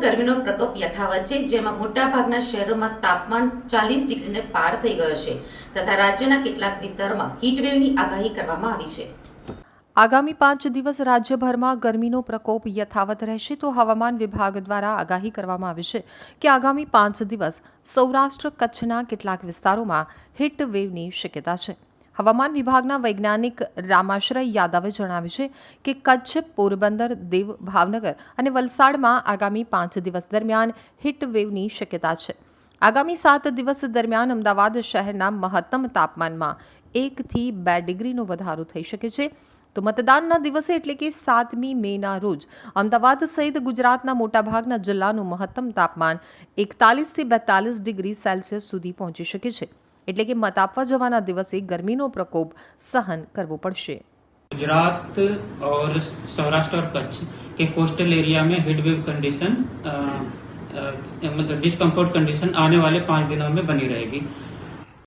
ગરમીનો પ્રકોપ યથાવત છે, જેમાં મોટાભાગના શહેરોમાં તાપમાન ચાલીસ ડિગ્રીને પાર થઈ ગયો છે તથા રાજ્યના કેટલાક વિસ્તારોમાં હીટવેવની આગાહી કરવામાં આવી છે. આગામી પાંચ દિવસ રાજ્યભરમાં ગરમીનો પ્રકોપ યથાવત રહેશે તો હવામાન વિભાગ દ્વારા આગાહી કરવામાં આવી છે કે આગામી પાંચ દિવસ સૌરાષ્ટ્ર કચ્છના કેટલાક વિસ્તારોમાં હીટ વેવની શક્યતા છે. હવામાન વિભાગના વૈજ્ઞાનિક રામાશ્રય યાદવે જણાવ્યું છે કે કચ્છ, પોરબંદર, દેવ, ભાવનગર અને વલસાડમાં આગામી પાંચ દિવસ દરમિયાન હીટ વેવની શક્યતા છે. આગામી સાત દિવસ દરમિયાન અમદાવાદ શહેરના મહત્તમ તાપમાનમાં એકથી બે ડિગ્રીનો વધારો થઈ શકે છે. તો મતદાનના દિવસે એટલે કે સાતમી મેના રોજ અમદાવાદ સહિત ગુજરાતના મોટાભાગના જિલ્લાનું મહત્તમ તાપમાન એકતાલીસથી બેતાલીસ ડિગ્રી સેલ્સિયસ સુધી પહોંચી શકે છે. એટલે કે મત આપવા જવાના દિવસે ગરમીનો પ્રકોપ સહન કરવો પડશે गुजरात और सौराष्ट्र और कच्छ के कोस्टल एरिया में हेड वेव कंडीशन अ, अ, मतलब डिस्कम्फर्ट कंडीशन आने वाले पाँच दिनों में बनी रहेगी